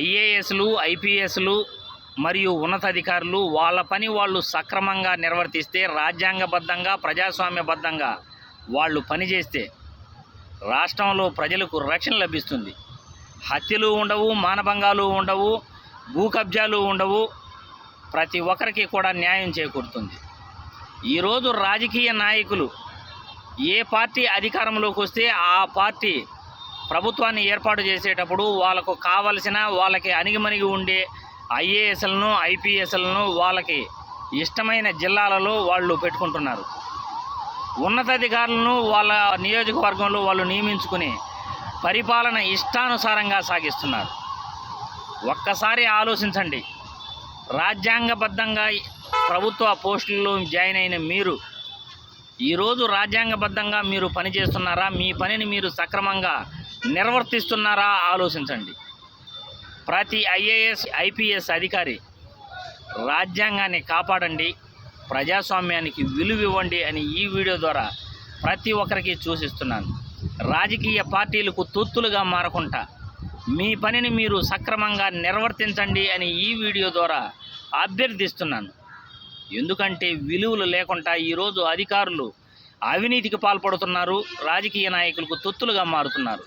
ఐఏఎస్లు ఐపీఎస్లు మరియు ఉన్నతాధికారులు వాళ్ళ పని వాళ్ళు సక్రమంగా నిర్వర్తిస్తే రాజ్యాంగబద్ధంగా ప్రజాస్వామ్యబద్ధంగా వాళ్ళు పనిచేస్తే రాష్ట్రంలో ప్రజలకు రక్షణ లభిస్తుంది. హత్యలు ఉండవు మానభంగాలు ఉండవు భూ కబ్జాలు ఉండవు. ప్రతి ఒక్కరికి కూడా న్యాయం చేకూరుతుంది. ఈరోజు రాజకీయ నాయకులు ఏ పార్టీ అధికారంలోకి వస్తే ఆ పార్టీ ప్రభుత్వాన్ని ఏర్పాటు చేసేటప్పుడు వాళ్ళకు కావలసిన వాళ్ళకి అణిగిమణిగి ఉండే ఐఏఎస్లను ఐపీఎస్లను వాళ్ళకి ఇష్టమైన జిల్లాలలో వాళ్ళు పెట్టుకుంటున్నారు. ఉన్నతాధికారులను వాళ్ళ నియోజకవర్గంలో వాళ్ళు నియమించుకుని పరిపాలన ఇష్టానుసారంగా సాగిస్తున్నారు. ఒక్కసారి ఆలోచించండి. రాజ్యాంగబద్ధంగా ప్రభుత్వ పోస్టుల్లో జాయిన్ అయిన మీరు ఈరోజు రాజ్యాంగబద్ధంగా మీరు పనిచేస్తున్నారా? మీ పనిని మీరు సక్రమంగా నిర్వర్తిస్తున్నారా ఆలోచించండి. ప్రతి ఐఏఎస్ ఐపీఎస్ అధికారి రాజ్యాంగాన్ని కాపాడండి ప్రజాస్వామ్యానికి విలువ ఇవ్వండి అని ఈ వీడియో ద్వారా ప్రతి ఒక్కరికి సూచిస్తున్నాను. రాజకీయ పార్టీలకు తొత్తులుగా మారకుండా మీ పనిని మీరు సక్రమంగా నిర్వర్తించండి అని ఈ వీడియో ద్వారా అభ్యర్థిస్తున్నాను. ఎందుకంటే విలువలు లేకుండా ఈరోజు అధికారులు అవినీతికి పాల్పడుతున్నారు రాజకీయ నాయకులకు తొత్తులుగా మారుతున్నారు.